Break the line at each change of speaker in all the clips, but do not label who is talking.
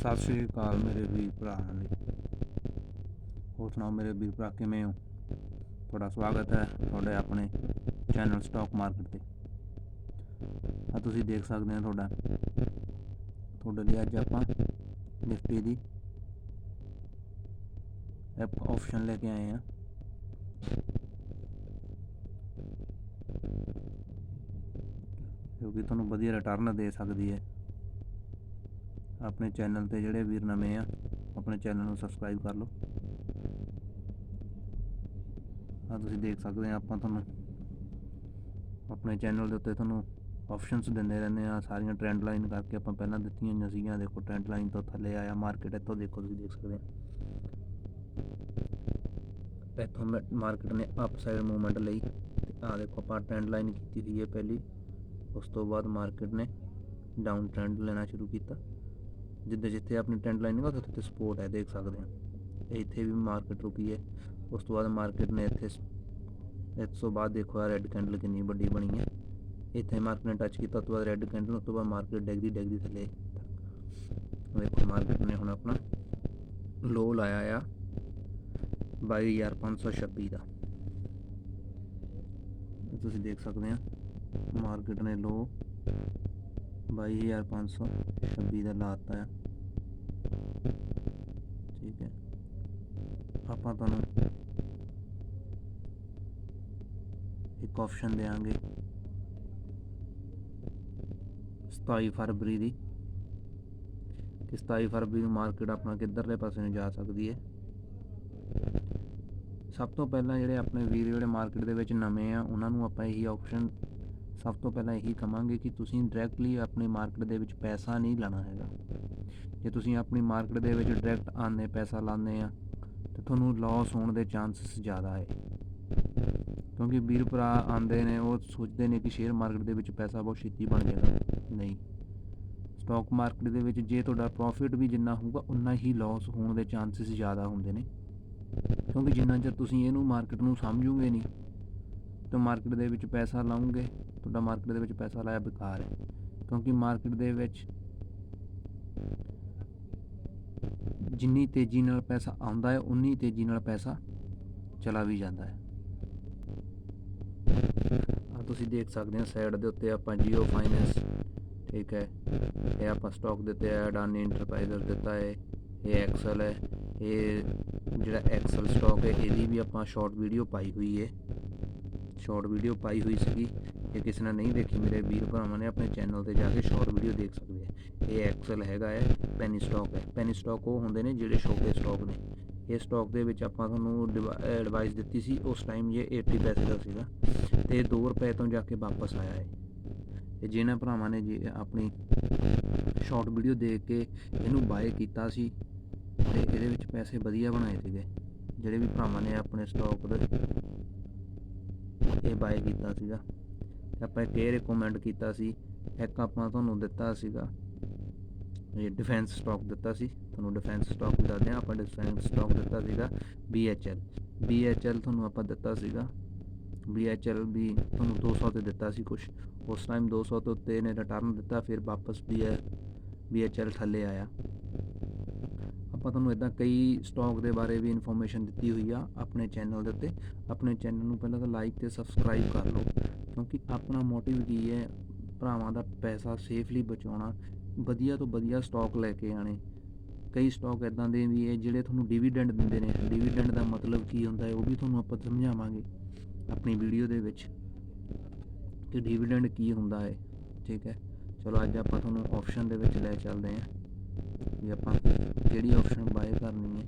ਸਤਿ ਸ਼੍ਰੀ ਅਕਾਲ ਮੇਰੇ ਵੀਰ ਭਰਾ ਲਈ। ਹੋਰ ਸੁਣਾਓ ਮੇਰੇ ਵੀਰ ਭਰਾ, ਕਿਵੇਂ ਹੋ? ਤੁਹਾਡਾ ਸਵਾਗਤ ਹੈ ਤੁਹਾਡੇ ਆਪਣੇ ਚੈਨਲ ਸਟਾਕ ਮਾਰਕੀਟ ਤੇ। ਆ ਤੁਸੀਂ ਦੇਖ ਸਕਦੇ ਹੋ ਤੁਹਾਡਾ। ਤੁਹਾਡੇ ਲਈ ਅੱਜ ਆਪਾਂ ਨਿਫਟੀ ਦੀ ਐਪ ਆਪਸ਼ਨ ਲੈ ਕੇ ਆਏ ਆ ਜੋ ਕਿ ਤੁਹਾਨੂੰ ਵਧੀਆ ਰਿਟਰਨ ਦੇ ਸਕਦੀ ਹੈ। ਆਪਣੇ ਚੈਨਲ ਤੇ ਜਿਹੜੇ ਵੀਰ ਨਵੇਂ ਆ, ਆਪਣੇ ਚੈਨਲ ਨੂੰ ਸਬਸਕ੍ਰਾਈਬ ਕਰ ਲਓ। ਆ ਤੁਸੀਂ ਦੇਖ ਸਕਦੇ ਆ, ਆਪਾਂ ਤੁਹਾਨੂੰ ਆਪਣੇ ਚੈਨਲ ਦੇ ਉੱਤੇ ਤੁਹਾਨੂੰ ਆਪਸ਼ਨਸ ਦਿੰਦੇ ਰਹਿੰਦੇ ਆ, ਸਾਰੀਆਂ ਟ੍ਰੈਂਡ ਲਾਈਨ ਕਰਕੇ ਆਪਾਂ ਪਹਿਲਾਂ ਦਿੱਤੀਆਂ ਹੋਈਆਂ ਸੀਗੀਆਂ, ਦੇਖੋ ਟ੍ਰੈਂਡ ਲਾਈਨ ਤੋਂ ਥੱਲੇ ਆਇਆ ਮਾਰਕੀਟ ਇੱਥੋਂ ਦੇਖੋ ਤੁਸੀਂ ਦੇਖ ਸਕਦੇ ਆ। ਇੱਥੋਂ ਮਾਰਕੀਟ ਨੇ ਅਪਸਾਈਡ ਮੂਵਮੈਂਟ ਲਈ, ਤੇ ਆ ਦੇਖੋ ਆਪਾਂ ਟ੍ਰੈਂਡ ਲਾਈਨ ਕੀਤੀ ਹੋਈ ਹੈ ਪਹਿਲੀ, ਉਸ ਤੋਂ ਬਾਅਦ ਮਾਰਕੀਟ ਨੇ ਡਾਊਨ ਟ੍ਰੈਂਡ ਲੈਣਾ ਸ਼ੁਰੂ ਕੀਤਾ। ਜਿੱਦਾਂ ਜਿੱਥੇ ਆਪਣੀ ਟੈਂਟ ਲਾਈਨ ਉੱਥੇ ਉੱਥੇ ਤੇ ਸਪੋਰਟ ਹੈ, ਦੇਖ ਸਕਦੇ ਹਾਂ। ਇੱਥੇ ਵੀ ਮਾਰਕੀਟ ਰੁਕੀ ਹੈ। ਉਸ ਤੋਂ ਬਾਅਦ ਮਾਰਕੀਟ ਨੇ ਇੱਥੇ ਇਸ ਤੋਂ ਬਾਅਦ ਦੇਖੋ ਆ ਰੈੱਡ ਕੈਂਡਲ ਕਿੰਨੀ ਵੱਡੀ ਬਣੀ ਹੈ। ਇੱਥੇ ਮਾਰਕੀਟ ਨੇ ਟੱਚ ਕੀਤਾ, ਉਸ ਤੋਂ ਬਾਅਦ ਰੈੱਡ ਕੈਂਡਲ ਉਸ ਤੋਂ ਬਾਅਦ ਮਾਰਕੀਟ ਡਿੱਗਦੀ ਡਿੱਗਦੀ ਥੱਲੇ। ਦੇਖੋ ਮਾਰਕੀਟ ਨੇ ਹੁਣ ਆਪਣਾ ਲੋ ਲਾਇਆ ਆ 22526 ਦਾ। ਤੁਸੀਂ ਦੇਖ ਸਕਦੇ ਆ ਮਾਰਕੀਟ ਨੇ ਲੋ 22526 ਦਾ ਲਾਤਾ ਹੈ ਠੀਕ ਹੈ। ਆਪਾਂ ਤੁਹਾਨੂੰ ਇੱਕ ਆਪਸ਼ਨ ਦੇਵਾਂਗੇ 27 ਫਰਵਰੀ ਦੀ। ਕਿ 27 ਫਰਵਰੀ ਨੂੰ ਮਾਰਕੀਟ ਆਪਣਾ ਕਿੱਧਰਲੇ ਪਾਸੇ ਨੂੰ ਜਾ ਸਕਦੀ ਹੈ। ਸਭ ਤੋਂ ਪਹਿਲਾਂ ਜਿਹੜੇ ਆਪਣੇ ਵੀਰ ਜਿਹੜੇ ਮਾਰਕੀਟ ਦੇ ਵਿੱਚ ਨਵੇਂ ਆ, ਉਹਨਾਂ ਨੂੰ ਆਪਾਂ ਇਹੀ ਆਪਸ਼ਨ ਸਭ ਤੋਂ ਪਹਿਲਾਂ ਇਹੀ ਕਹਾਂਗੇ ਕਿ ਤੁਸੀਂ ਡਾਇਰੈਕਟਲੀ ਆਪਣੀ ਮਾਰਕੀਟ ਦੇ ਵਿੱਚ ਪੈਸਾ ਨਹੀਂ ਲਾਣਾ ਹੈਗਾ। ਜੇ ਤੁਸੀਂ ਆਪਣੀ ਮਾਰਕੀਟ ਦੇ ਵਿੱਚ ਡਾਇਰੈਕਟ ਆਨੇ ਪੈਸਾ ਲਾਉਂਦੇ ਆ, ਤੇ ਤੁਹਾਨੂੰ ਲਾਸ ਹੋਣ ਦੇ ਚਾਂਸਸ ਜ਼ਿਆਦਾ ਹੈ। ਕਿਉਂਕਿ ਵੀਰ ਭਰਾ ਆਂਦੇ ਨੇ, ਉਹ ਸੋਚਦੇ ਨੇ ਕਿ ਸ਼ੇਅਰ ਮਾਰਕੀਟ ਦੇ ਵਿੱਚ ਪੈਸਾ ਬਹੁਤ ਛੇਤੀ ਬਣ ਜਾਏਗਾ। ਨਹੀਂ। ਸਟਾਕ ਮਾਰਕੀਟ ਦੇ ਵਿੱਚ ਜੇ ਤੁਹਾਡਾ ਪ੍ਰੋਫਿਟ ਵੀ ਜਿੰਨਾ ਹੋਊਗਾ ਉਨਾ ਹੀ ਲਾਸ ਹੋਣ ਦੇ ਚਾਂਸਸ ਜ਼ਿਆਦਾ ਹੁੰਦੇ ਨੇ। ਕਿਉਂਕਿ ਜਿੰਨਾ ਚਿਰ ਤੁਸੀਂ ਇਹਨੂੰ ਮਾਰਕੀਟ ਨੂੰ ਸਮਝੋਗੇ ਨਹੀਂ, ਤਾਂ ਮਾਰਕੀਟ ਦੇ ਵਿੱਚ ਪੈਸਾ ਲਾਉਂਗੇ ਤੁਹਾਡਾ ਮਾਰਕੀਟ ਦੇ ਵਿੱਚ ਪੈਸਾ ਲਾਇਆ ਬੇਕਾਰ ਹੈ, ਕਿਉਂਕਿ ਮਾਰਕੀਟ ਦੇ ਵਿੱਚ ਜਿੰਨੀ ਤੇਜ਼ੀ ਨਾਲ ਪੈਸਾ ਆਉਂਦਾ ਹੈ, ਉਨੀ ਤੇਜ਼ੀ ਨਾਲ ਪੈਸਾ ਚਲਾ ਵੀ ਜਾਂਦਾ ਹੈ। ਆ ਤੁਸੀਂ ਦੇਖ ਸਕਦੇ ਹੋ ਸਾਈਡ ਦੇ ਉੱਤੇ ਆਪਾਂ ਜੀਓ ਫਾਈਨੈਂਸ ਠੀਕ ਹੈ, ਇਹ ਆਪਾਂ ਸਟਾਕ ਦਿੱਤੇ ਆ ਅਡਾਨੀ ਇੰਟਰਪ੍ਰਾਈਜ਼ਰ ਦਿੱਤਾ ਹੈ, ਇਹ ਐਕਸਲ ਹੈ, ਇਹ ਜਿਹੜਾ ਐਕਸਲ ਸਟਾਕ ਹੈ, ਇਹਦੀ ਵੀ ਆਪਾਂ ਸ਼ਾਰਟ ਵੀਡੀਓ ਪਾਈ ਹੋਈ ਹੈ। ਸ਼ਾਰਟ ਵੀਡੀਓ ਪਾਈ ਹੋਈ ਸੀਗੀ। ਜੇ ਕਿਸੇ ਨੇ ਨਹੀਂ ਦੇਖੀ, ਮੇਰੇ ਵੀਰ ਭਰਾਵਾਂ ਨੇ ਆਪਣੇ ਚੈਨਲ ਤੇ ਜਾ ਕੇ ਸ਼ਾਰਟ ਵੀਡੀਓ ਦੇਖ ਸਕਦੇ ਆ। ਇਹ ਐਕਸਲ ਹੈਗਾ ਹੈ ਪੈਨੀ ਸਟਾਕ ਹੈ। ਪੈਨੀ ਸਟਾਕ ਉਹ ਹੁੰਦੇ ਨੇ ਜਿਹੜੇ ਸ਼ੋਕੇ ਸਟਾਕ ਨੇ। ਇਹ ਸਟਾਕ ਦੇ ਵਿੱਚ ਆਪਾਂ ਤੁਹਾਨੂੰ ਐਡਵਾਈਸ ਦਿੱਤੀ ਸੀ, ਉਸ ਟਾਈਮ ਇਹ 80 ਪੈਸੇ ਦਾ ਸੀਗਾ, ਤੇ 2 ਰੁਪਏ ਤੋਂ ਜਾ ਕੇ ਵਾਪਸ ਆਇਆ ਹੈ ਤੇ ਜਿਹਨਾਂ ਭਰਾਵਾਂ ਨੇ ਜੀ, ਆਪਣੀ ਸ਼ਾਰਟ ਵੀਡੀਓ ਦੇਖ ਕੇ ਇਹਨੂੰ ਬਾਏ ਕੀਤਾ ਸੀ, ਤੇ ਇਹਦੇ ਵਿੱਚ ਪੈਸੇ ਵਧੀਆ ਬਣਾਏ ਸੀਗੇ। ਜਿਹੜੇ ਵੀ ਭਰਾਵਾਂ ਨੇ ਆਪਣੇ ਸਟਾਕ ਦੇ, ਇਹ ਬਾਏ ਕੀਤਾ ਸੀਗਾ। ਆਪਾਂ ਇੱਕ ਇਹ ਰეკਮੈਂਡ ਕੀਤਾ ਸੀ, ਇੱਕ ਆਪਾਂ ਤੁਹਾਨੂੰ ਦਿੱਤਾ ਸੀਗਾ। ਇਹ ਡਿਫੈਂਸ ਸਟਾਕ ਦਿੱਤਾ ਸੀ, ਤੁਹਾਨੂੰ ਡਿਫੈਂਸ ਸਟਾਕ ਦੱਸਦੇ ਆ ਆਪਾਂ ਡਿਫੈਂਸ ਸਟਾਕ ਦਿੱਤਾ ਸੀਗਾ BHL BHL ਤੁਹਾਨੂੰ ਆਪਾਂ ਦਿੱਤਾ ਸੀਗਾ BHL ਵੀ ਤੁਹਾਨੂੰ 200 ਤੇ ਦਿੱਤਾ ਸੀ ਕੁਝ ਉਸ ਟਾਈਮ 200 ਤੋਂ ਉੱਤੇ ਨੇ ਰਿਟਰਨ ਦਿੱਤਾ, ਫਿਰ ਵਾਪਸ ਵੀ BHL ਥੱਲੇ ਆਇਆ। ਆਪਾਂ ਤੁਹਾਨੂੰ ਇਦਾਂ ਕਈ ਸਟਾਕ ਦੇ ਬਾਰੇ ਵੀ ਇਨਫੋਰਮੇਸ਼ਨ ਦਿੱਤੀ ਹੋਈ ਆ ਆਪਣੇ ਚੈਨਲ ਦੇ ਉੱਤੇ। ਆਪਣੇ ਚੈਨਲ ਨੂੰ ਪਹਿਲਾਂ ਤਾਂ ਲਾਈਕ ਤੇ ਸਬਸਕ੍ਰਾਈਬ ਕਰ ਲਓ। ਕਿਉਂਕਿ ਆਪਣਾ ਮੋਟਿਵ ਕੀ ਹੈ? ਭਰਾਵਾਂ ਦਾ ਪੈਸਾ ਸੇਫਲੀ ਬਚਾਉਣਾ, ਵਧੀਆ ਤੋਂ ਵਧੀਆ ਸਟਾਕ ਲੈ ਕੇ ਆਣੇ ਕਈ ਸਟਾਕ ਇਦਾਂ ਦੇ ਵੀ ਹੈ ਜਿਹੜੇ ਤੁਹਾਨੂੰ ਡਿਵੀਡੈਂਡ ਦਿੰਦੇ ਨੇ। ਡਿਵੀਡੈਂਡ ਦਾ ਮਤਲਬ ਕੀ ਹੁੰਦਾ ਹੈ? ਉਹ ਵੀ ਤੁਹਾਨੂੰ ਆਪਾਂ ਸਮਝਾਵਾਂਗੇ ਆਪਣੀ ਵੀਡੀਓ ਦੇ ਵਿੱਚ ਕਿ ਡਿਵੀਡੈਂਡ ਕੀ ਹੁੰਦਾ ਹੈ। ਠੀਕ ਹੈ? ਚਲੋ ਅੱਜ ਆਪਾਂ ਤੁਹਾਨੂੰ ਆਪਸ਼ਨ ਦੇ ਵਿੱਚ ਲੈ ਚੱਲਦੇ ਹਾਂ। ਵੀ ਆਪਾਂ ਕਿਹੜੀ ਆਪਸ਼ਨ ਬਾਏ ਕਰਨੀ ਹੈ?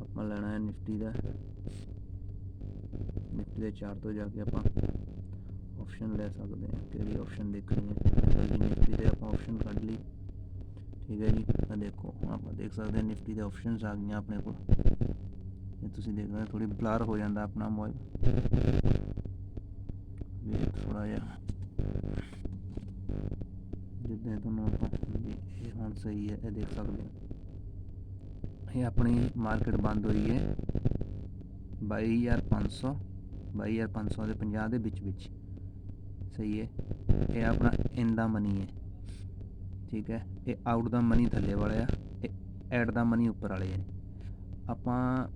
ਆਪਾਂ ਲੈਣਾ ਹੈ ਨਿਫਟੀ ਦਾ। ਨਿਫਟੀ ਦੇ ਚਾਰ ਤੋਂ ਜਾ ਕੇ ਆਪਾਂ ਆਪਸ਼ਨ ਲੈ ਸਕਦੇ ਹਾਂ, ਕਿਹੜੀ ਆਪਸ਼ਨ ਦੇਖਣੀ ਹੈ? ਨਿਫਟੀ ਦੇ ਆਪਾਂ ਆਪਸ਼ਨ ਕੱਢ ਲਈ। ਠੀਕ ਹੈ ਜੀ ਆ ਦੇਖੋ, ਹੁਣ ਆਪਾਂ ਦੇਖ ਸਕਦੇ ਹਾਂ ਨਿਫਟੀ ਦੇ ਆਪਸ਼ਨਸ ਆ ਗਈਆਂ ਆਪਣੇ ਕੋਲ। ਇਹ ਤੁਸੀਂ ਦੇਖ ਰਹੇ ਹੋ ਥੋੜੀ ਬਲਰ ਹੋ ਜਾਂਦਾ ਆਪਣਾ ਮੋਬਾਈਲ ਵੀ ਥੋੜਾ ਜਿਹਾ। ਜਿੱਦਾਂ ਤੁਹਾਨੂੰ ਆਪਾਂ ਇਹ ਹੁਣ ਸਹੀ ਹੈ, ਇਹ ਦੇਖ ਸਕਦੇ ਹੋ। ਇਹ ਆਪਣੀ ਮਾਰਕੀਟ ਬੰਦ ਹੋਈ ਹੈ। 22500 22500 ਦੇ 50 ਦੇ ਵਿੱਚ ਵਿੱਚ ਸਹੀ ਹੈ। ਇਹ ਆਪਣਾ ਇਨ ਦਾ ਮਨੀ ਹੈ। ਠੀਕ ਹੈ। ਇਹ ਆਊਟ ਦਾ ਮਨੀ ਥੱਲੇ ਵਾਲਾ ਆ। ਇਹ ਐਡ ਦਾ ਮਨੀ ਉੱਪਰ ਵਾਲੇ ਹੈ ਆਪਾਂ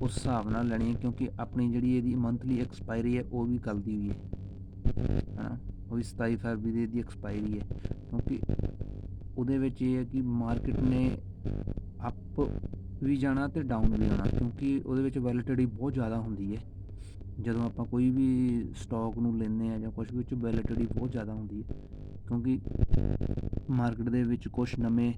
ਉਸ ਹਿਸਾਬ ਨਾਲ ਲੈਣੀ ਹੈ ਕਿਉਂਕਿ ਆਪਣੀ ਜਿਹੜੀ ਇਹਦੀ ਮੰਥਲੀ ਐਕਸਪਾਇਰੀ ਹੈ, ਉਹ ਵੀ ਕੱਲ੍ਹ ਦੀ ਹੋਈ ਹੈ। ਹਾਂ ਉਹ ਵੀ 27 ਫਰਵਰੀ ਦੀ ਇਹਦੀ ਐਕਸਪਾਇਰੀ ਹੈ। ਕਿਉਂਕਿ ਉਹਦੇ ਵਿੱਚ ਇਹ ਹੈ ਕਿ ਮਾਰਕੀਟ ਨੇ ਅਪ ਵੀ ਜਾਣਾ ਤੇ ਡਾਊਨ ਵੀ ਜਾਣਾ। ਕਿਉਂਕਿ ਉਹਦੇ ਵਿੱਚ ਵੈਲਿਡਿਟੀ ਬਹੁਤ ਜ਼ਿਆਦਾ ਹੁੰਦੀ ਹੈ। ਜਦੋਂ ਆਪਾਂ ਕੋਈ ਵੀ ਸਟਾਕ ਨੂੰ ਲੈਂਦੇ ਆ ਜਾਂ ਕੁਝ ਵਿੱਚ ਵੈਲਿਡਿਟੀ ਬਹੁਤ ਜ਼ਿਆਦਾ ਹੁੰਦੀ ਹੈ। ਕਿਉਂਕਿ ਮਾਰਕੀਟ ਦੇ ਵਿੱਚ ਕੁਝ ਨਵੇਂ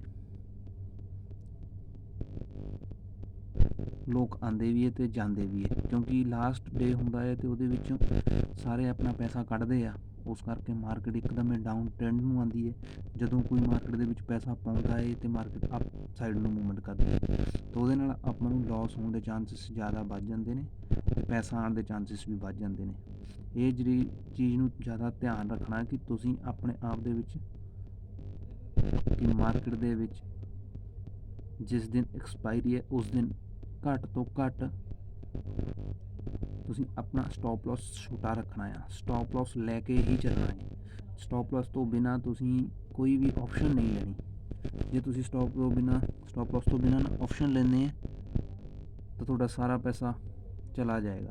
ਲੋਕ ਆਂਦੇ ਵੀ ਹੈ ਤੇ ਜਾਂਦੇ ਵੀ ਹੈ। ਕਿਉਂਕਿ ਲਾਸਟ ਡੇ ਹੁੰਦਾ ਹੈ ਤੇ ਉਹਦੇ ਵਿੱਚੋਂ ਸਾਰੇ ਆਪਣਾ ਪੈਸਾ ਕੱਢਦੇ ਆ। ਉਸ ਕਰਕੇ ਮਾਰਕੀਟ ਇੱਕਦਮ ਡਾਊਨ ਟ੍ਰੈਂਡ ਨੂੰ ਆਂਦੀ ਹੈ। ਜਦੋਂ ਕੋਈ ਮਾਰਕੀਟ ਦੇ ਵਿੱਚ ਪੈਸਾ ਪਾਉਂਦਾ ਹੈ ਤੇ ਮਾਰਕੀਟ ਅਪ ਸਾਈਡ ਨੂੰ ਮੂਵਮੈਂਟ ਕਰਦੀ ਹੈ। ਤਾਂ ਉਹਦੇ ਨਾਲ ਆਪਾਂ ਨੂੰ ਲਾਸ ਹੋਣ ਦੇ ਚਾਂਸਸ ਜ਼ਿਆਦਾ ਵੱਧ ਜਾਂਦੇ ਨੇ। ਪੈਸਾ ਆਉਣ ਦੇ ਚਾਂਸਸ ਵੀ ਵੱਧ ਜਾਂਦੇ ਨੇ। ਇਹ ਜਿਹੜੀ ਚੀਜ਼ ਨੂੰ ਜ਼ਿਆਦਾ ਧਿਆਨ ਰੱਖਣਾ ਕਿ ਤੁਸੀਂ ਆਪਣੇ ਆਪ ਦੇ ਵਿੱਚ, ਕਿ ਮਾਰਕੀਟ ਦੇ ਵਿੱਚ ਜਿਸ ਦਿਨ ਐਕਸਪਾਇਰੀ ਹੈ, ਉਸ ਦਿਨ ਘੱਟ ਤੋਂ ਘੱਟ ਤੁਸੀਂ ਆਪਣਾ ਸਟਾਪ ਲਾਸ ਛੋਟਾ ਰੱਖਣਾ ਆ। ਸਟਾਪ ਲਾਸ ਲੈ ਕੇ ਹੀ ਚੱਲਣਾ ਹੈ। ਸਟਾਪ ਲਾਸ ਤੋਂ ਬਿਨਾ ਤੁਸੀਂ ਕੋਈ ਵੀ ਆਪਸ਼ਨ ਨਹੀਂ ਲੈਣੀ। ਜੇ ਤੁਸੀਂ ਸਟਾਪ ਤੋਂ ਬਿਨਾ ਸਟਾਪ ਲਾਸ ਤੋਂ ਬਿਨਾ ਆਪਸ਼ਨ ਲੈਂਦੇ ਆ, ਤਾਂ ਤੁਹਾਡਾ ਸਾਰਾ ਪੈਸਾ ਚਲਾ ਜਾਏਗਾ।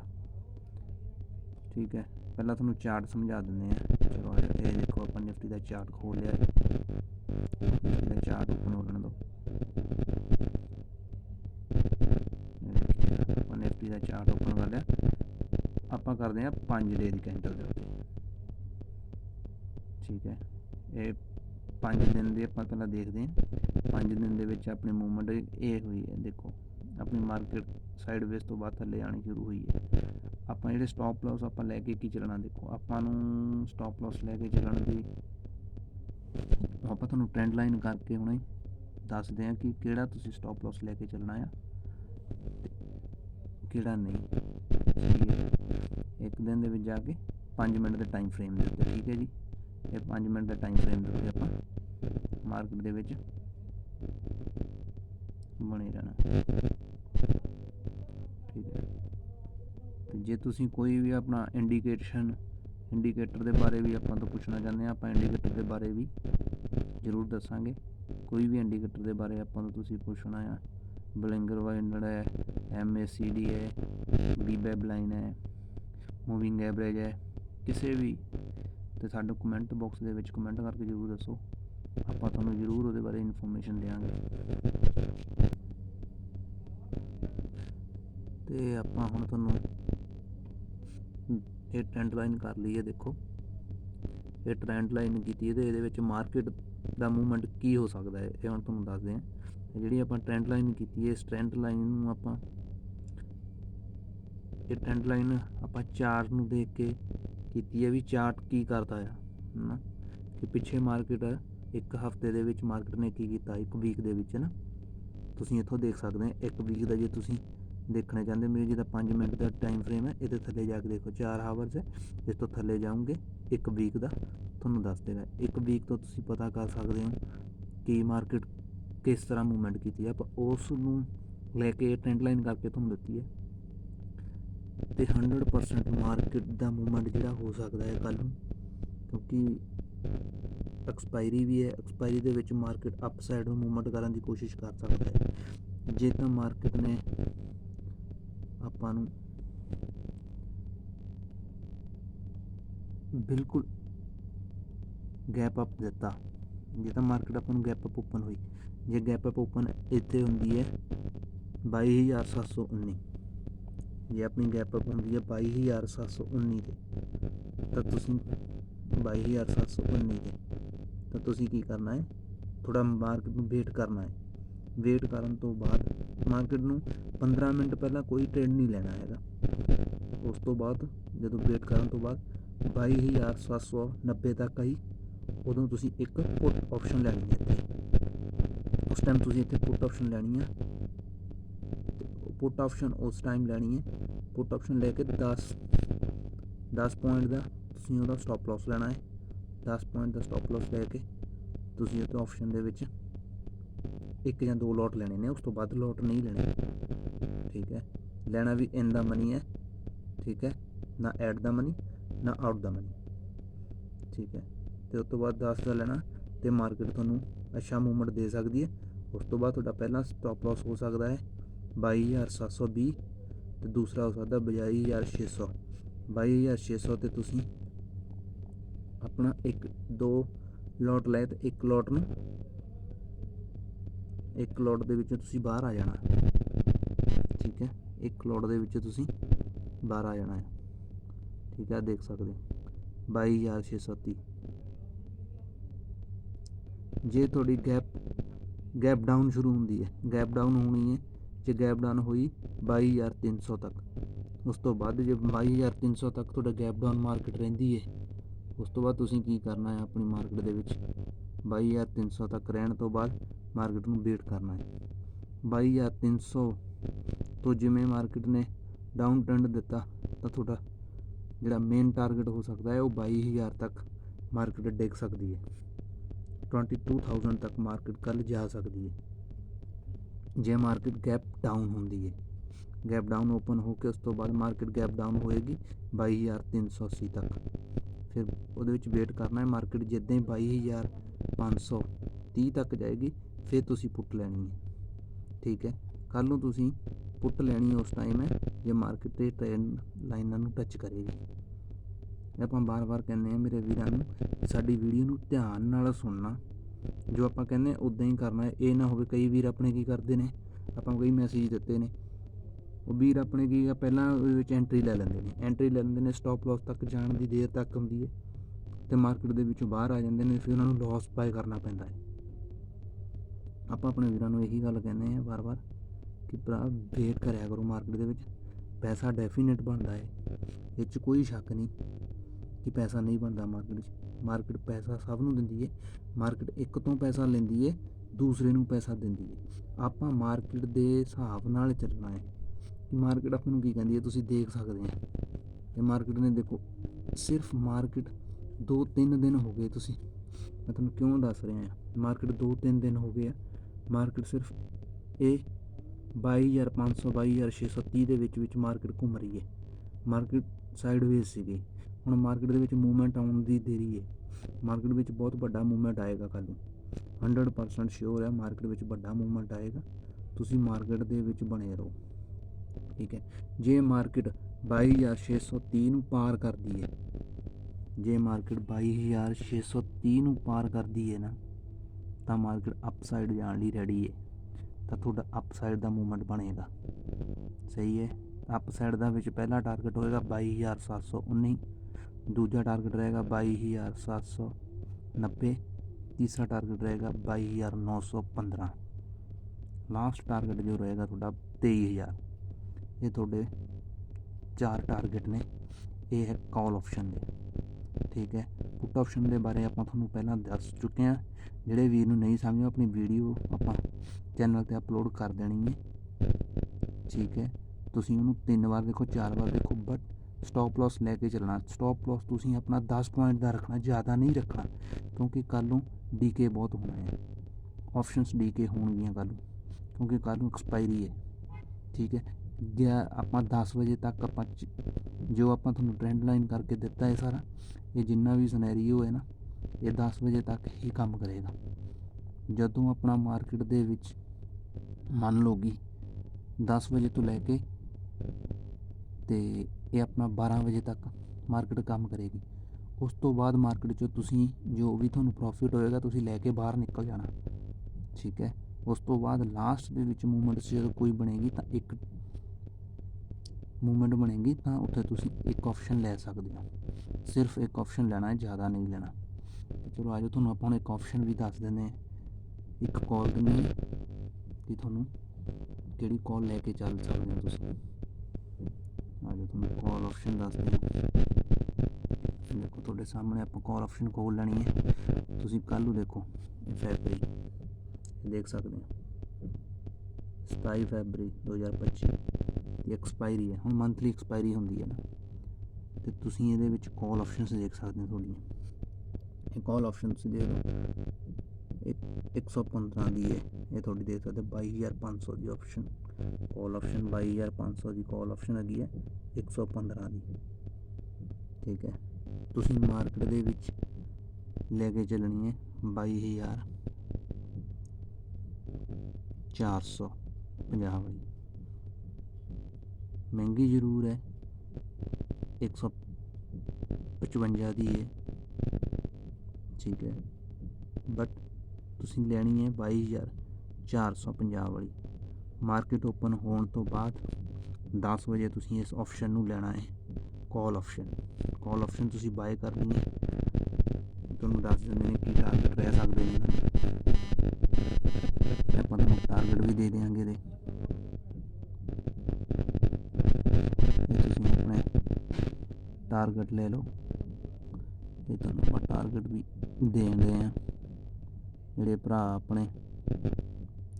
ਠੀਕ ਹੈ। ਪਹਿਲਾਂ ਤੁਹਾਨੂੰ ਚਾਰਟ ਸਮਝਾ ਦਿੰਦੇ ਆ ਚਲੋ ਆ ਇਹ ਦੇਖੋ, ਆਪਾਂ ਨਿਫਟੀ ਦਾ ਚਾਰਟ ਖੋਲ ਲਿਆ। ਇਹ ਚਾਰਟ ਓਪਨ ਹੋ ਲੈਣ ਆਪਾਂ ਨਿਫਟੀ ਦਾ ਚਾਰਟ ਓਪਨ ਕਰ ਲਿਆ। ਆਪਾਂ ਕਰਦੇ ਆ 5 ਡੇ ਦੀ ਕੈਂਡਲ ਦੇ ਉੱਤੇ। ਠੀਕ ਹੈ। ਇਹ 5 ਦਿਨ ਦੇ ਆਪਾਂ ਪਹਿਲਾਂ ਦੇਖਦੇ ਹਾਂ। 5 ਦਿਨ ਦੇ ਵਿੱਚ ਆਪਣੀ ਮੂਵਮੈਂਟ ਇਹ ਹੋਈ ਹੈ, ਦੇਖੋ। ਆਪਣੀ ਮਾਰਕੀਟ ਸਾਈਡਵੇਜ਼ ਤੋਂ ਬਾਅਦ ਥੱਲੇ ਆਣੀ ਸ਼ੁਰੂ ਹੋਈ ਹੈ। ਆਪਾਂ ਜਿਹੜੇ ਸਟਾਪ ਲਾਸ ਆਪਾਂ ਲੈ ਕੇ ਕੀ ਚੱਲਣਾ ਦੇਖੋ, ਆਪਾਂ ਨੂੰ ਸਟਾਪ ਲਾਸ ਲੈ ਕੇ ਚੱਲਣ ਦੀ ਆਪਾਂ ਤੁਹਾਨੂੰ ਟ੍ਰੈਂਡ ਲਾਈਨ ਕਰਕੇ ਹੁਣੇ ਦੱਸਦੇ ਹਾਂ ਕਿ ਕਿਹੜਾ ਤੁਸੀਂ ਸਟਾਪ ਲਾਸ ਲੈ ਕੇ ਚੱਲਣਾ ਆ ਕਿਹੜਾ ਨਹੀਂ। ਇੱਕ ਦਿਨ ਦੇ ਵਿੱਚ ਜਾ ਕੇ 5 ਮਿੰਟ ਦੇ ਟਾਈਮ ਫਰੇਮ ਦੇ ਉੱਤੇ, ਠੀਕ ਹੈ ਜੀ? ਇਹ 5 ਮਿੰਟ ਦਾ ਟਾਈਮ ਫਰੇਮ ਦੇ ਉੱਤੇ ਆਪਾਂ ਮਾਰਕੀਟ ਦੇ ਵਿੱਚ ਬਣੇ ਰਹਿਣਾ। ਜੇ ਤੁਸੀਂ ਕੋਈ ਵੀ ਆਪਣਾ ਇੰਡੀਕੇਸ਼ਨ ਇੰਡੀਕੇਟਰ ਦੇ ਬਾਰੇ ਵੀ ਆਪਾਂ ਤੋਂ ਪੁੱਛਣਾ ਚਾਹੁੰਦੇ ਆ ਆਪਾਂ ਇੰਡੀਕੇਟਰ ਦੇ ਬਾਰੇ ਵੀ ਜ਼ਰੂਰ ਦੱਸਾਂਗੇ। ਕੋਈ ਵੀ ਇੰਡੀਕੇਟਰ ਦੇ ਬਾਰੇ ਆਪਾਂ ਤੋਂ ਤੁਸੀਂ ਪੁੱਛਣਾ ਆ। ਬਲਿੰਗਰ ਵਾਈਨਡ ਹੈ ਐਮਏਸੀਡੀ ਹੈ ਬੀਬੈਬ ਲਾਈਨ ਹੈ, ਮੂਵਿੰਗ ਐਵਰੇਜ ਹੈ, ਕਿਸੇ ਵੀ ਤੇ ਸਾਡੇ ਕਮੈਂਟ ਬਾਕਸ ਦੇ ਵਿੱਚ ਕਮੈਂਟ ਕਰਕੇ ਜ਼ਰੂਰ ਦੱਸੋ। ਆਪਾਂ ਤੁਹਾਨੂੰ ਜ਼ਰੂਰ ਉਹਦੇ ਬਾਰੇ ਇਨਫੋਰਮੇਸ਼ਨ ਦੇਵਾਂਗੇ ਤੇ ਆਪਾਂ ਹੁਣ ਤੁਹਾਨੂੰ ਇਹ ਟ੍ਰੈਂਡ ਲਾਈਨ ਕਰ ਲਈ ਹੈ ਦੇਖੋ। ਇਹ ਟ੍ਰੈਂਡ ਲਾਈਨ ਕੀਤੀ ਹੈ ਤੇ ਇਹਦੇ ਵਿੱਚ ਮਾਰਕੀਟ ਦਾ ਮੂਵਮੈਂਟ ਕੀ ਹੋ ਸਕਦਾ ਹੈ, ਇਹ ਹੁਣ ਤੁਹਾਨੂੰ ਦੱਸਦੇ ਹਾਂ। ਜਿਹੜੀ ਆਪਾਂ ਟ੍ਰੈਂਡ ਲਾਈਨ ਕੀਤੀ ਹੈ, ਇਸ ਟ੍ਰੈਂਡ ਲਾਈਨ ਨੂੰ ਆਪਾਂ ਇਹ ਟ੍ਰੈਂਡ ਲਾਈਨ ਆਪਾਂ ਚਾਰਟ ਨੂੰ ਦੇਖ ਕੇ ਕੀਤੀ ਹੈ ਵੀ ਚਾਰਟ ਕੀ ਕਰਦਾ ਆ ਨਾ ਕਿ ਪਿੱਛੇ ਮਾਰਕੀਟ ਇੱਕ ਹਫ਼ਤੇ ਦੇ ਵਿੱਚ ਮਾਰਕੀਟ ਨੇ ਕੀ ਕੀਤਾ, ਇੱਕ ਵੀਕ ਦੇ ਵਿੱਚ ਨਾ ਤੁਸੀਂ ਇੱਥੋਂ ਦੇਖ ਸਕਦੇ ਹੋ, ਇੱਕ ਵੀਕ ਦਾ ਜੇ ਤੁਸੀਂ ਦੇਖਣਾ ਚਾਹੁੰਦੇ ਮੇਰੇ ਜਿਹਦਾ 5 ਮਿੰਟ ਦਾ ਟਾਈਮ ਫਰੇਮ ਹੈ, ਇਹਦੇ ਥੱਲੇ ਜਾ ਕੇ ਦੇਖੋ 4 ਆਵਰਸ ਹੈ। ਇਸ ਤੋਂ ਥੱਲੇ ਜਾਓਗੇ ਇੱਕ ਵੀਕ ਦਾ। ਤੁਹਾਨੂੰ ਦੱਸ ਦੇਗਾ ਇੱਕ ਵੀਕ ਤੋਂ ਤੁਸੀਂ ਪਤਾ ਕਰ ਸਕਦੇ ਹੋ ਕਿ ਮਾਰਕੀਟ ਕਿਸ ਤਰ੍ਹਾਂ ਮੂਵਮੈਂਟ ਕੀਤੀ ਹੈ। ਆਪਾਂ ਉਸ ਨੂੰ ਲੈ ਕੇ ਟ੍ਰੈਂਡ ਲਾਈਨ ਕਰਕੇ ਤੁਹਾਨੂੰ ਦਿੱਤੀ ਹੈ। ਤੇ 100% ਮਾਰਕੀਟ ਦਾ ਮੂਵਮੈਂਟ ਜਿਹੜਾ ਹੋ ਸਕਦਾ ਹੈ ਕੱਲ ਨੂੰ, ਕਿਉਂਕਿ ਐਕਸਪਾਇਰੀ ਵੀ ਹੈ। ਐਕਸਪਾਇਰੀ ਦੇ ਵਿੱਚ ਮਾਰਕੀਟ ਅਪਸਾਈਡ ਨੂੰ ਮੂਵਮੈਂਟ ਕਰਨ ਦੀ ਕੋਸ਼ਿਸ਼ ਕਰ ਸਕਦਾ ਹੈ। ਜੇ ਤਾਂ ਮਾਰਕੀਟ ਨੇ ਆਪਾਂ ਨੂੰ ਬਿਲਕੁਲ ਗੈਪ ਅਪ ਦਿੱਤਾ। ਜੇ ਤਾਂ ਮਾਰਕੀਟ ਆਪਾਂ ਨੂੰ ਗੈਪ ਅਪ ਓਪਨ ਹੋਈ। ਜੇ ਗੈਪ ਅਪ ਓਪਨ ਇੱਥੇ ਹੁੰਦੀ ਹੈ 22719 ਜੇ ਆਪਣੀ ਗੈਪ ਅਪ ਹੁੰਦੀ ਹੈ 22719 ਤੇ, ਤਾਂ ਤੁਸੀਂ 22719 ਤੇ, ਤਾਂ ਤੁਸੀਂ ਕੀ ਕਰਨਾ ਹੈ? ਥੋੜਾ ਮਾਰਕੀਟ ਨੂੰ ਵੇਟ ਕਰਨਾ ਹੈ। ਵੇਟ ਕਰਨ ਤੋਂ ਬਾਅਦ ਮਾਰਕੀਟ ਨੂੰ 15 ਮਿੰਟ ਪਹਿਲਾਂ ਕੋਈ ਟ੍ਰੇਡ ਨਹੀਂ ਲੈਣਾ ਹੈਗਾ। ਉਸ ਤੋਂ ਬਾਅਦ, ਜਦੋਂ ਵੇਟ ਕਰਨ ਤੋਂ ਬਾਅਦ 22790 ਤੱਕ ਆਈ, ਉਦੋਂ ਤੁਸੀਂ ਇੱਕ ਪੁੱਟ ਆਪਸ਼ਨ ਲੈਣੀ ਹੈ ਇੱਥੇ। ਉਸ ਟਾਈਮ ਤੁਸੀਂ ਇੱਥੇ ਪੁੱਟ ਆਪਸ਼ਨ ਲੈਣੀ ਹੈ। ਪੁੱਟ ਆਪਸ਼ਨ ਉਸ ਟਾਈਮ ਲੈਣੀ ਹੈ। ਪੁੱਟ ਆਪਸ਼ਨ ਲੈ ਕੇ 10 10 ਪੁਆਇੰਟ ਦਾ ਤੁਸੀਂ ਉਹਦਾ ਸਟਾਪ ਲਾਸ ਲੈਣਾ ਹੈ। 10 ਪੁਆਇੰਟ ਦਾ ਸਟਾਪ ਲਾਸ ਲੈ ਕੇ ਤੁਸੀਂ ਉਹ ਆਪਸ਼ਨ ਦੇ ਵਿੱਚ ਇੱਕ ਜਾਂ ਦੋ ਲੋਟ ਲੈਣੇ ਨੇ, ਉਸ ਤੋਂ ਵੱਧ ਲੋਟ ਨਹੀਂ ਲੈਣੇ। ਠੀਕ ਹੈ? ਲੈਣਾ ਵੀ ਇਨ ਦਾ ਮਨੀ ਹੈ, ਠੀਕ ਹੈ? ਨਾ ਐਡ ਦਾ ਮਨੀ ਨਾ ਆਊਟ ਦਾ ਮਨੀ ਠੀਕ ਹੈ? ਤੇ ਉਸ ਤੋਂ ਬਾਅਦ 10 ਦਾ ਲੈਣਾ, ਤੇ ਮਾਰਕੀਟ ਤੁਹਾਨੂੰ ਅੱਛਾ ਮੂਵਮੈਂਟ ਦੇ ਸਕਦੀ ਹੈ। ਉਸ ਤੋਂ ਬਾਅਦ ਤੁਹਾਡਾ ਪਹਿਲਾ ਸਟਾਪ ਲਾਸ ਹੋ ਸਕਦਾ ਹੈ 22720 ਤੇ ਦੂਸਰਾ ਹੋ ਸਕਦਾ 22600 22600 ਤੇ ਤੁਸੀਂ ਆਪਣਾ ਇੱਕ, ਦੋ ਲੋਟ ਲਏ ਤੇ ਇੱਕ ਲੋਟ ਨੂੰ ਇੱਕ ਲੋਟ ਦੇ ਵਿੱਚੋਂ ਤੁਸੀਂ ਬਾਹਰ ਆ ਜਾਣਾ। ਠੀਕ ਹੈ? ਇੱਕ ਲੋਟ ਦੇ ਵਿੱਚ ਤੁਸੀਂ ਬਾਹਰ ਆ ਜਾਣਾ ਹੈ। ਠੀਕ ਹੈ? ਦੇਖ ਸਕਦੇ ਹੋ। 22630 ਜੇ ਤੁਹਾਡੀ ਗੈਪ ਗੈਪ ਡਾਊਨ ਸ਼ੁਰੂ ਹੁੰਦੀ ਹੈ। ਗੈਪ ਡਾਊਨ ਹੋਣੀ ਹੈ। ਜੇ ਗੈਪ ਡਾਊਨ ਹੋਈ 22300 ਤੱਕ। ਉਸ ਤੋਂ ਬਾਅਦ ਜੇ 22300 ਤੱਕ ਤੁਹਾਡਾ ਗੈਪ ਡਾਊਨ ਮਾਰਕੀਟ ਰਹਿੰਦੀ ਹੈ, ਉਸ ਤੋਂ ਬਾਅਦ ਤੁਸੀਂ ਕੀ ਕਰਨਾ ਹੈ ਆਪਣੀ ਮਾਰਕੀਟ ਦੇ ਵਿੱਚ? 22300 ਤੱਕ ਰਹਿਣ ਤੋਂ ਬਾਅਦ ਮਾਰਕੀਟ ਨੂੰ ਬੀਟ ਕਰਨਾ ਹੈ। 22300 ਤੋਂ ਜਿਵੇਂ ਮਾਰਕੀਟ ਨੇ ਡਾਊਨ ਟ੍ਰੈਂਡ ਦਿੱਤਾ, ਤਾਂ ਤੁਹਾਡਾ ਜਿਹੜਾ ਮੇਨ ਟਾਰਗੇਟ ਹੋ ਸਕਦਾ ਹੈ, ਉਹ 22000 ਤੱਕ ਮਾਰਕੀਟ ਡਿੱਗ ਸਕਦੀ ਹੈ। 22000 ਤੱਕ ਮਾਰਕੀਟ ਕੱਲ ਜਾ ਸਕਦੀ ਹੈ। ਜੇ ਮਾਰਕੀਟ ਗੈਪ ਡਾਊਨ ਹੁੰਦੀ ਹੈ ਗੈਪ ਡਾਊਨ ਓਪਨ ਹੋ ਕੇ ਉਸ ਤੋਂ ਬਾਅਦ ਮਾਰਕੀਟ ਗੈਪ ਡਾਊਨ ਹੋਏਗੀ 22380 ਤੱਕ। ਫਿਰ ਉਹਦੇ ਵਿੱਚ ਵੇਟ ਕਰਨਾ ਹੈ, ਮਾਰਕੀਟ ਜਿੱਦਾਂ ਹੀ 22530 ਤੱਕ ਜਾਏਗੀ ਫਿਰ ਤੁਸੀਂ ਪੁੱਟ ਲੈਣੀ ਹੈ। ਠੀਕ ਹੈ? ਕੱਲ ਨੂੰ ਤੁਸੀਂ ਪੁੱਟ ਲੈਣੀ ਉਸ ਟਾਈਮ ਹੈ, ਜੇ ਮਾਰਕੀਟ ਤੇ ਟ੍ਰੇਨ ਲਾਈਨਾਂ ਨੂੰ ਟੱਚ ਕਰੇਗੀ। ਆਪਾਂ ਬਾਰ-ਬਾਰ ਕਹਿੰਦੇ ਆ ਮੇਰੇ ਵੀਰਾਂ ਨੂੰ, ਸਾਡੀ ਵੀਡੀਓ ਨੂੰ ਧਿਆਨ ਨਾਲ ਸੁਣਨਾ। ਜੋ ਆਪਾਂ ਕਹਿੰਦੇ ਉਦਾਂ ਹੀ ਕਰਨਾ ਹੈ। ਇਹ ਨਾ ਹੋਵੇ, ਕਈ ਵੀਰ ਆਪਣੇ ਕੀ ਕਰਦੇ ਨੇ? ਆਪਾਂ ਕਈ ਮੈਸੇਜ ਦਿੱਤੇ ਨੇ। ਉਹ ਵੀਰ ਆਪਣੇ ਕੀ ਆ, ਪਹਿਲਾਂ ਉਹਦੇ ਵਿੱਚ ਐਂਟਰੀ ਲੈ ਲੈਂਦੇ ਨੇ। ਐਂਟਰੀ ਲੈ ਲੈਂਦੇ ਨੇ ਸਟਾਪ ਲਾਸ ਤੱਕ ਜਾਣ ਦੀ ਦੇਰ ਤੱਕ ਹੁੰਦੀ ਹੈ। ਤੇ ਮਾਰਕੀਟ ਦੇ ਵਿੱਚੋਂ ਬਾਹਰ ਆ ਜਾਂਦੇ ਨੇ, ਫਿਰ ਉਹਨਾਂ ਨੂੰ ਲਾਸ ਪਾਏ ਕਰਨਾ ਪੈਂਦਾ ਹੈ। ਆਪਾਂ ਆਪਣੇ ਵੀਰਾਂ ਨੂੰ ਇਹੀ ਗੱਲ ਕਹਿੰਦੇ ਆ ਵਾਰ-ਵਾਰ ਕਿ ਭਰਾ ਵੇਟ ਕਰਿਆ ਕਰੋ ਮਾਰਕੀਟ ਦੇ ਵਿੱਚ। ਪੈਸਾ ਡੈਫੀਨਿਟ ਬਣਦਾ ਹੈ ਇਹ 'ਚ ਕੋਈ ਸ਼ੱਕ ਨਹੀਂ ਕਿ ਪੈਸਾ ਨਹੀਂ ਬਣਦਾ ਮਾਰਕੀਟ 'ਚ। ਮਾਰਕੀਟ ਪੈਸਾ ਸਭ ਨੂੰ ਦਿੰਦੀ ਹੈ ਮਾਰਕੀਟ ਇੱਕ ਤੋਂ ਪੈਸਾ ਲੈਂਦੀ ਹੈ ਦੂਸਰੇ ਨੂੰ ਪੈਸਾ ਦਿੰਦੀ ਹੈ ਆਪਾਂ ਮਾਰਕੀਟ ਦੇ ਹਿਸਾਬ ਨਾਲ ਚੱਲਣਾ ਹੈ ਕਿ ਮਾਰਕੀਟ ਆਪਾਂ ਨੂੰ ਕੀ ਕਹਿੰਦੀ ਹੈ ਤੁਸੀਂ ਦੇਖ ਸਕਦੇ ਆ। ਇਹ ਮਾਰਕੀਟ ਨੇ ਦੇਖੋ, ਸਿਰਫ ਮਾਰਕੀਟ 2-3 ਦਿਨ ਹੋ ਗਏ ਤੁਸੀਂ। ਮੈਂ ਤੁਹਾਨੂੰ ਕਿਉਂ ਦੱਸ ਰਿਹਾ ਹਾਂ ਮਾਰਕੀਟ 2-3 ਦਿਨ ਹੋ ਗਏ ਆ। ਮਾਰਕੀਟ ਸਿਰਫ ਇਹ 22500 22630 ਦੇ ਵਿੱਚ ਵਿੱਚ ਮਾਰਕੀਟ ਘੁੰਮ ਰਹੀ ਹੈ। ਮਾਰਕੀਟ ਸਾਈਡਵੇਜ਼ ਸੀਗੀ। ਹੁਣ ਮਾਰਕੀਟ ਦੇ ਵਿੱਚ ਮੂਵਮੈਂਟ ਆਉਣ ਦੀ ਦੇਰੀ ਹੈ। ਮਾਰਕੀਟ ਵਿੱਚ ਬਹੁਤ ਵੱਡਾ ਮੂਵਮੈਂਟ ਆਏਗਾ ਕੱਲ੍ਹ ਨੂੰ। 100% ਸ਼ੋਰ ਹੈ ਮਾਰਕੀਟ ਵਿੱਚ ਵੱਡਾ ਮੂਵਮੈਂਟ ਆਏਗਾ। ਤੁਸੀਂ ਮਾਰਕੀਟ ਦੇ ਵਿੱਚ ਬਣੇ ਰਹੋ। ਠੀਕ ਹੈ। ਜੇ ਮਾਰਕੀਟ 22630 ਨੂੰ ਪਾਰ ਕਰਦੀ ਹੈ, ਜੇ ਮਾਰਕੀਟ 22630 ਨੂੰ ਪਾਰ ਕਰਦੀ ਹੈ ਨਾ ਤਾਂ ਮਾਰਕੀਟ ਅਪਸਾਈਡ ਜਾਣ ਲਈ ਰੈਡੀ ਹੈ ਤਾਂ ਤੁਹਾਡਾ ਅਪਸਾਈਡ ਦਾ ਮੂਵਮੈਂਟ ਬਣੇਗਾ। ਸਹੀ ਹੈ ਅਪਸਾਈਡ ਦਾ ਵਿੱਚ ਪਹਿਲਾ ਟਾਰਗੇਟ ਹੋਏਗਾ 22719 ਦੂਜਾ ਟਾਰਗੇਟ ਰਹੇਗਾ 22790 ਤੀਸਰਾ ਟਾਰਗੇਟ ਰਹੇਗਾ 22915 ਲਾਸਟ ਟਾਰਗੇਟ ਜੋ ਰਹੇਗਾ ਤੁਹਾਡਾ 23000 ਇਹ ਤੁਹਾਡੇ ਚਾਰ ਟਾਰਗੇਟ ਨੇ। ਇਹ ਹੈ ਕਾਲ ਆਪਸ਼ਨ ਦੇ। ਠੀਕ ਹੈ। ਪੁੱਟ ਆਪਸ਼ਨ ਦੇ ਬਾਰੇ ਆਪਾਂ ਤੁਹਾਨੂੰ ਪਹਿਲਾਂ ਦੱਸ ਚੁੱਕੇ ਹਾਂ। ਜਿਹੜੇ ਵੀਰ ਨੂੰ ਨਹੀਂ ਸਮਝੋ ਆਪਣੀ ਵੀਡੀਓ ਆਪਾਂ ਚੈਨਲ ਤੇ ਅਪਲੋਡ ਕਰ ਦੇਣੀ ਹੈ। ਠੀਕ ਹੈ। ਤੁਸੀਂ ਉਹਨੂੰ ਤਿੰਨ ਵਾਰ ਦੇਖੋ, ਚਾਰ ਵਾਰ ਦੇਖੋ ਬਟ ਸਟਾਪ ਲਾਸ ਲੈ ਕੇ ਚੱਲਣਾ। ਸਟਾਪ ਲਾਸ ਤੁਸੀਂ ਆਪਣਾ 10 ਪੁਆਇੰਟ ਦਾ ਰੱਖਣਾ, ਜ਼ਿਆਦਾ ਨਹੀਂ ਰੱਖਣਾ, ਕਿਉਂਕਿ ਕੱਲ ਨੂੰ ਡੀਕੇ ਬਹੁਤ ਹੋਣਾ ਹੈ। ਆਪਸ਼ਨਸ ਡੀਕੇ ਹੋਣਗੀਆਂ ਕੱਲ ਨੂੰ, ਕਿਉਂਕਿ ਕੱਲ ਨੂੰ ਐਕਸਪਾਇਰੀ ਹੈ। ਠੀਕ ਹੈ। ਗਿਆ ਆਪਾਂ 10 ਵਜੇ ਤੱਕ ਆਪਾਂ ਜੋ ਆਪਾਂ ਤੁਹਾਨੂੰ ਟ੍ਰੈਂਡ ਲਾਈਨ ਕਰਕੇ ਦਿੱਤਾ ਹੈ ਸਾਰਾ ਇਹ ਜਿੰਨਾ ਵੀ ਸਿਨੈਰੀਓ ਹੈ ਨਾ, ਇਹ 10 ਵਜੇ ਤੱਕ ਹੀ ਕੰਮ ਕਰੇਗਾ। ਜਦੋਂ ਆਪਣਾ ਮਾਰਕੀਟ ਦੇ ਵਿੱਚ ਮੰਨ ਲਓ ਕਿ 10 ਵਜੇ ਤੋਂ ਲੈ ਕੇ ਤੇ ਇਹ ਆਪਣਾ 12 ਵਜੇ ਤੱਕ ਮਾਰਕੀਟ ਕੰਮ ਕਰੇਗੀ। ਉਸ ਤੋਂ ਬਾਅਦ ਮਾਰਕੀਟ 'ਚੋਂ ਤੁਸੀਂ ਜੋ ਵੀ ਤੁਹਾਨੂੰ ਪ੍ਰੋਫਿਟ ਹੋਏਗਾ, ਤੁਸੀਂ ਲੈ ਕੇ ਬਾਹਰ ਨਿਕਲ ਜਾਣਾ। ਠੀਕ ਹੈ? ਉਸ ਤੋਂ ਬਾਅਦ ਲਾਸਟ ਦੇ ਵਿੱਚ ਮੂਵਮੈਂਟਸ ਜਦੋਂ ਕੋਈ ਬਣੇਗੀ ਤਾਂ ਇੱਕ ਮੂਵਮੈਂਟ ਬਣੇਗੀ ਤਾਂ ਉੱਥੇ ਤੁਸੀਂ ਇੱਕ ਆਪਸ਼ਨ ਲੈ ਸਕਦੇ ਹੋ। ਸਿਰਫ ਇੱਕ ਆਪਸ਼ਨ ਲੈਣਾ ਹੈ ਜ਼ਿਆਦਾ ਨਹੀਂ ਲੈਣਾ। ਤੇ ਚਲੋ ਆਜੋ, ਤੁਹਾਨੂੰ ਆਪਾਂ ਹੁਣ ਇੱਕ ਆਪਸ਼ਨ ਵੀ ਦੱਸ ਦਿੰਦੇ ਹਾਂ। ਇੱਕ ਕਾਲ ਦਿੰਦੇ ਕਿ ਤੁਹਾਨੂੰ ਕਿਹੜੀ ਕਾਲ ਲੈ ਕੇ ਚੱਲ ਸਕਦੇ ਹੋ ਤੁਸੀਂ। ਆਜੋ, ਤੁਹਾਨੂੰ ਕਾਲ ਆਪਸ਼ਨ ਦੱਸ ਦਿੰਦੇ ਦੇਖੋ, ਤੁਹਾਡੇ ਸਾਹਮਣੇ ਆਪਾਂ ਕਾਲ ਆਪਸ਼ਨ ਕੋਲ ਲੈਣੀ ਹੈ। ਤੁਸੀਂ ਕੱਲ੍ਹ ਨੂੰ ਦੇਖੋ ਫੈਬਰੀ ਦੇਖ ਸਕਦੇ ਹੋ। 27 ਫੈਬਰੀ 2025 ਦੀ ਐਕਸਪਾਇਰੀ ਹੈ, ਹੁਣ ਮੰਥਲੀ ਐਕਸਪਾਇਰੀ ਹੁੰਦੀ ਹੈ ਨਾ, ਤੇ ਤੁਸੀਂ ਇਹਦੇ ਵਿੱਚ ਕਾਲ ਆਪਸ਼ਨਸ ਦੇਖ ਸਕਦੇ ਹੋ ਤੁਹਾਡੀਆਂ। ਇਹ ਕਾਲ ਆਪਸ਼ਨ ਤੁਸੀਂ ਦੇਖ ਲਓ ਇਹ 115 ਦੀ ਹੈ, ਇਹ ਤੁਹਾਡੀ ਦੇਖ ਸਕਦੇ ਹੋ 22500 ਦੀ ਆਪਸ਼ਨ ਕਾਲ ਆਪਸ਼ਨ 22500 ਦੀ ਕਾਲ ਆਪਸ਼ਨ ਹੈਗੀ ਹੈ 115 ਦੀ। ਠੀਕ ਹੈ, ਤੁਸੀਂ ਮਾਰਕੀਟ ਦੇ ਵਿੱਚ ਲੈ ਕੇ ਚੱਲਣੀ ਹੈ 22000 450 ਵਾਲੀ। ਮਹਿੰਗੀ ਜ਼ਰੂਰ ਹੈ। 155 ਦੀ ਹੈ। ਠੀਕ ਹੈ। ਬਟ ਤੁਸੀਂ ਲੈਣੀ ਹੈ 22450 ਵਾਲੀ। ਮਾਰਕੀਟ ਓਪਨ ਹੋਣ ਤੋਂ ਬਾਅਦ 10 ਵਜੇ ਤੁਸੀਂ ਇਸ ਆਪਸ਼ਨ ਨੂੰ ਲੈਣਾ ਹੈ। ਕਾਲ ਆਪਸ਼ਨ ਕਾਲ ਆਪਸ਼ਨ ਤੁਸੀਂ ਬਾਏ ਕਰਨੀ ਹੈ। ਤੁਹਾਨੂੰ ਦੱਸ ਦਿੰਦੇ ਨੇ ਕੀ ਟਾਰਗੇਟ ਰਹਿ ਸਕਦੇ ਨੇ। ਆਪਾਂ ਤੁਹਾਨੂੰ ਟਾਰਗੇਟ ਵੀ ਦੇ ਦੇਵਾਂਗੇ ਇਹਦੇ। ਟਾਰਗੇਟ ਲੈ ਲਓ। ਇਹ ਤੁਹਾਨੂੰ ਆਪਾਂ ਟਾਰਗੇਟ ਵੀ ਦੇਣ ਦੇ ਆ। ਜਿਹੜੇ ਭਰਾ ਆਪਣੇ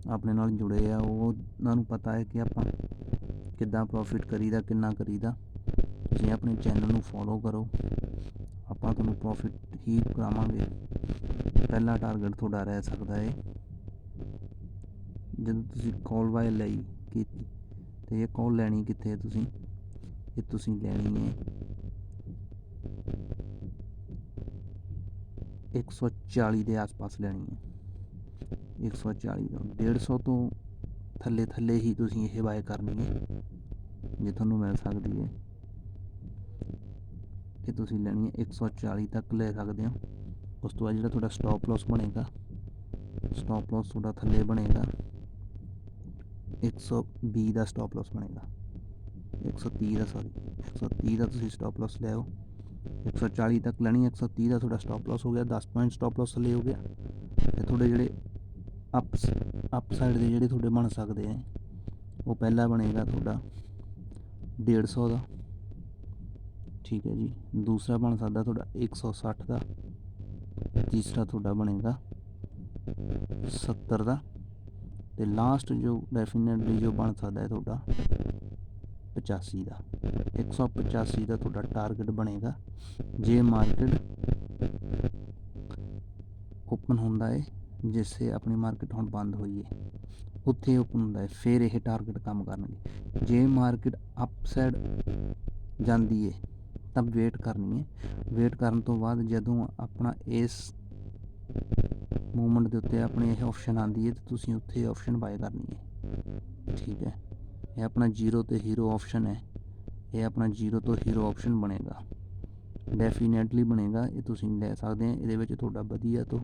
ਆਪਣੇ ਨਾਲ ਜੁੜੇ ਆ, ਉਹ ਉਹਨਾਂ ਨੂੰ ਪਤਾ ਹੈ ਕਿ ਆਪਾਂ ਕਿੱਦਾਂ ਪ੍ਰੋਫਿਟ ਕਰੀਦਾ, ਕਿੰਨਾ ਕਰੀਦਾ। ਤੁਸੀਂ ਆਪਣੇ ਚੈਨਲ ਨੂੰ ਫੋਲੋ ਕਰੋ। ਆਪਾਂ ਤੁਹਾਨੂੰ ਪ੍ਰੋਫਿਟ ਹੀ ਕਰਾਵਾਂਗੇ। ਪਹਿਲਾ ਟਾਰਗੇਟ ਤੁਹਾਡਾ ਰਹਿ ਸਕਦਾ ਹੈ ਜਦੋਂ ਤੁਸੀਂ ਕਾਲ ਬਾਏ ਲਈ ਕੀਤੀ, ਤੇ ਇਹ ਕਾਲ ਲੈਣੀ ਕਿੱਥੇ ਤੁਸੀਂ? ਇਹ ਤੁਸੀਂ ਲੈਣੀ ਹੈ 140 ਦੇ ਆਸ-ਪਾਸ ਲੈਣੀ ਹੈ। 140 ਤੋਂ 150 ਤੋਂ ਥੱਲੇ ਥੱਲੇ ਹੀ ਤੁਸੀਂ ਇਹ ਬਾਏ ਕਰਨੀ ਹੈ, ਜੇ ਤੁਹਾਨੂੰ ਮਿਲ ਸਕਦੀ ਹੈ। ਇਹ ਤੁਸੀਂ ਲੈਣੀ ਹੈ 140 ਤੱਕ ਲੈ ਸਕਦੇ ਹੋ। ਉਸ ਤੋਂ ਬਾਅਦ ਜਿਹੜਾ ਤੁਹਾਡਾ ਸਟਾਪ ਲਾਸ ਬਣੇਗਾ ਸਟਾਪ ਲਾਸ ਤੁਹਾਡਾ ਥੱਲੇ ਬਣੇਗਾ 120 ਦਾ ਸਟਾਪ ਲਾਸ ਬਣੇਗਾ। 130 ਦਾ ਸੌਰੀ 130 ਦਾ ਤੁਸੀਂ ਸਟਾਪ ਲਾਸ ਲਿਆਓ 140 ਤੱਕ ਲੈਣੀ 130 ਦਾ ਤੁਹਾਡਾ ਸਟਾਪ ਲਾਸ ਹੋ ਗਿਆ 10 ਪੁਆਇੰਟ ਸਟਾਪ ਲਾਸ ਥੱਲੇ ਹੋ ਗਿਆ। ਤੇ ਤੁਹਾਡੇ ਜਿਹੜੇ ਅਪਸ ਅਪ ਸਾਈਡ ਦੇ ਜਿਹੜੇ ਤੁਹਾਡੇ ਬਣ ਸਕਦੇ ਆ ਉਹ ਪਹਿਲਾ ਬਣੇਗਾ ਤੁਹਾਡਾ 150 ਦਾ। ਠੀਕ ਹੈ ਜੀ। ਦੂਸਰਾ ਬਣ ਸਕਦਾ ਤੁਹਾਡਾ 160 ਦਾ। ਤੀਸਰਾ ਤੁਹਾਡਾ ਬਣੇਗਾ 70 ਦਾ। ਤੇ ਲਾਸਟ ਜੋ ਡੈਫੀਨਿਟਲੀ ਜੋ ਬਣ ਸਕਦਾ ਹੈ ਤੁਹਾਡਾ 85 ਦਾ। 185 ਦਾ ਤੁਹਾਡਾ ਟਾਰਗੇਟ ਬਣੇਗਾ। ਜੇ ਮਾਰਕੀਟ ਓਪਨ ਹੁੰਦਾ ਹੈ ਜਿਸੇ ਆਪਣੀ ਮਾਰਕੀਟ ਹੁਣ ਬੰਦ ਹੋਈ ਹੈ ਉੱਥੇ ਓਪਨ ਹੁੰਦਾ ਹੈ ਫਿਰ ਇਹ ਟਾਰਗੇਟ ਕੰਮ ਕਰਨਗੇ। ਜੇ ਮਾਰਕੀਟ ਅਪਸਾਈਡ ਜਾਂਦੀ ਹੈ ਤਾਂ ਵੇਟ ਕਰਨੀ ਹੈ ਵੇਟ ਕਰਨ ਤੋਂ ਬਾਅਦ ਜਦੋਂ ਆਪਣਾ ਇਸ ਮੂਵਮੈਂਟ ਦੇ ਉੱਤੇ ਆਪਣੀ ਇਹ ਆਪਸ਼ਨ ਆਂਦੀ ਹੈ ਤੇ ਤੁਸੀਂ ਉੱਥੇ ਆਪਸ਼ਨ ਬਾਏ ਕਰਨੀ ਹੈ ਠੀਕ ਹੈ ਇਹ ਆਪਣਾ ਜ਼ੀਰੋ ਤੇ ਹੀਰੋ ਆਪਸ਼ਨ ਹੈ। ਇਹ ਆਪਣਾ ਜ਼ੀਰੋ ਤੋਂ ਹੀਰੋ ਆਪਸ਼ਨ ਬਣੇਗਾ। ਡੈਫੀਨੇਟਲੀ ਬਣੇਗਾ, ਇਹ ਤੁਸੀਂ ਲੈ ਸਕਦੇ ਆ ਇਹਦੇ ਵਿੱਚ ਤੁਹਾਡਾ ਵਧੀਆ ਤੋਂ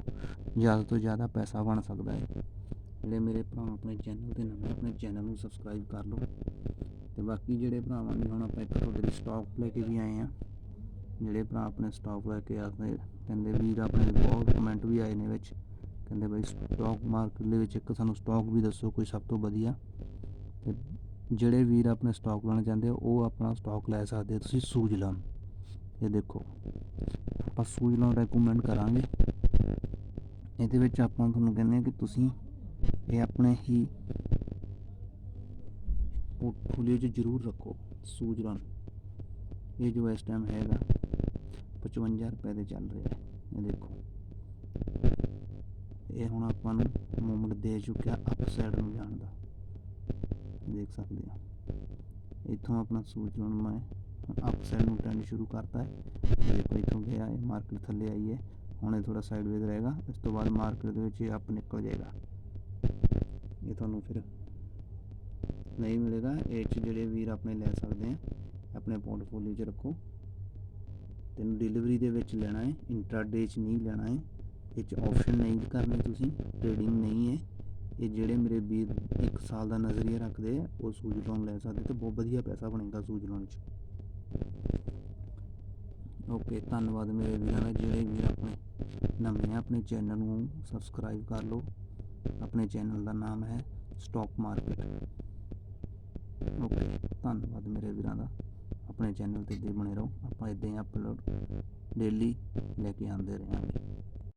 ਜ਼ਿਆਦਾ ਤੋਂ ਜ਼ਿਆਦਾ ਪੈਸਾ ਬਣ ਸਕਦਾ ਹੈ। ਜਿਹੜੇ ਮੇਰੇ ਭਰਾ ਆਪਣੇ ਚੈਨਲ ਤੇ ਨਵੇਂ, ਆਪਣੇ ਚੈਨਲ ਨੂੰ ਸਬਸਕ੍ਰਾਈਬ ਕਰ ਲਓ। ਤੇ ਬਾਕੀ ਜਿਹੜੇ ਭਰਾਵਾਂ ਨੇ, ਹੁਣ ਆਪਾਂ ਇੱਕ ਤੁਹਾਡੇ ਲਈ ਸਟਾਕ ਲੈ ਕੇ ਵੀ ਆਏ ਆ ਜਿਹੜੇ ਭਰਾ ਆਪਣੇ ਸਟਾਕ ਲੈ ਕੇ ਆਉਂਦੇ ਕਹਿੰਦੇ ਵੀਰ ਆਪਣੇ ਬਹੁਤ ਕਮੈਂਟ ਵੀ ਆਏ ਨੇ ਵਿੱਚ। ਕਹਿੰਦੇ ਬਈ ਸਟਾਕ ਮਾਰਕੀਟ ਦੇ ਵਿੱਚ ਇੱਕ ਸਾਨੂੰ ਸਟਾਕ ਵੀ ਦੱਸੋ, ਕੋਈ ਸਭ ਤੋਂ ਵਧੀਆ। ਤੇ ਜਿਹੜੇ ਵੀਰ ਆਪਣੇ ਸਟਾਕ ਲੈਣਾ ਚਾਹੁੰਦੇ ਆ, ਉਹ ਆਪਣਾ ਸਟਾਕ ਲੈ ਸਕਦੇ ਆ। ਤੁਸੀਂ ਸੂਜਲਨ ਇਹ ਦੇਖੋ, ਆਪਾਂ ਸੂਜਲਨ ਰეკਮੈਂਡ ਕਰਾਂਗੇ। ਇਹਦੇ ਵਿੱਚ ਆਪਾਂ ਤੁਹਾਨੂੰ ਕਹਿੰਦੇ ਆ ਕਿ ਤੁਸੀਂ ਇਹ ਆਪਣੇ ਹੀ ਪੋਰਟਫੋਲੀਓ 'ਚ ਜ਼ਰੂਰ ਰੱਖੋ ਸੂਜਲਨ ਇਹ ਜੋ ਇਸ ਟਾਈਮ ਹੈਗਾ 55 ਰੁਪਏ ਦੇ ਚੱਲ ਰਿਹਾ ਹੈ। ਇਹ ਦੇਖੋ। ਇਹ ਹੁਣ ਆਪਾਂ ਨੂੰ ਮੂਵਮੈਂਟ ਦੇ ਚੁੱਕਿਆ ਅਪ ਸਾਈਡ ਨੂੰ ਜਾਣ ਦਾ। ਦੇਖ ਸਕਦੇ ਆ ਇੱਥੋਂ ਆਪਣਾ ਸੂਚ ਹੁਣ ਮੈਂ ਅਪ ਸਾਈਡ ਨੂੰ ਟ੍ਰੈਂਡ ਸ਼ੁਰੂ ਕਰਤਾ ਹੈ। ਦੇਖੋ ਇੱਥੋਂ ਗਿਆ ਇਹ ਮਾਰਕੀਟ ਥੱਲੇ ਆਈ ਹੈ। ਹੁਣ ਇਹ ਥੋੜਾ ਸਾਈਡਵੇਜ਼ ਰਹੇਗਾ। ਇਸ ਤੋਂ ਬਾਅਦ ਮਾਰਕੀਟ ਦੇ ਵਿੱਚ ਇਹ ਅਪ ਨਿਕਲ ਜਾਏਗਾ। ਇਹ ਤੁਹਾਨੂੰ ਫਿਰ ਨਹੀਂ ਮਿਲੇਗਾ। ਇਹ 'ਚ ਜਿਹੜੇ ਵੀਰ ਆਪਣੇ ਲੈ ਸਕਦੇ ਆ, ਆਪਣੇ ਪੋਰਟਫੋਲੀਓ 'ਚ ਰੱਖੋ। ਤੈਨੂੰ ਡਿਲੀਵਰੀ ਦੇ ਵਿੱਚ ਲੈਣਾ ਹੈ। ਇੰਟਰਾਡੇ 'ਚ ਨਹੀਂ ਲੈਣਾ ਹੈ। ਇਹ 'ਚ ਆਪਸ਼ਨ ਨਹੀਂ ਕਰਨੀ ਤੁਸੀਂ। ਟ੍ਰੇਡਿੰਗ ਨਹੀਂ ਹੈ। ਇਹ ਜਿਹੜੇ ਮੇਰੇ ਵੀਰ ਇੱਕ ਸਾਲ ਦਾ ਨਜ਼ਰੀਆ ਰੱਖਦੇ ਆ, ਉਹ ਸੂਝ ਲੋਨ ਲੈ ਸਕਦੇ ਤੇ ਬਹੁਤ ਵਧੀਆ ਪੈਸਾ ਬਣੇਗਾ ਸੂਝ ਲੋਨ 'ਚ। ਓਕੇ, ਧੰਨਵਾਦ ਮੇਰੇ ਵੀਰਾਂ ਦਾ, ਜਿਹੜੇ ਵੀਰ ਆਪਣੇ ਨਵੇਂ ਆ, ਆਪਣੇ ਚੈਨਲ ਨੂੰ ਸਬਸਕ੍ਰਾਈਬ ਕਰ ਲਓ। ਆਪਣੇ ਚੈਨਲ ਦਾ ਨਾਮ ਹੈ ਸਟਾਕ ਮਾਰਕੀਟ। ਓਕੇ, ਧੰਨਵਾਦ ਮੇਰੇ ਵੀਰਾਂ ਦਾ। ਆਪਣੇ ਚੈਨਲ ਤੇ ਦੇ ਬਣੇ ਰਹੋ। ਆਪਾਂ ਇਦਾਂ ਹੀ ਅਪਲੋਡ ਡੇਲੀ ਲੈ ਕੇ ਆਉਂਦੇ ਰਹਾਂਗੇ।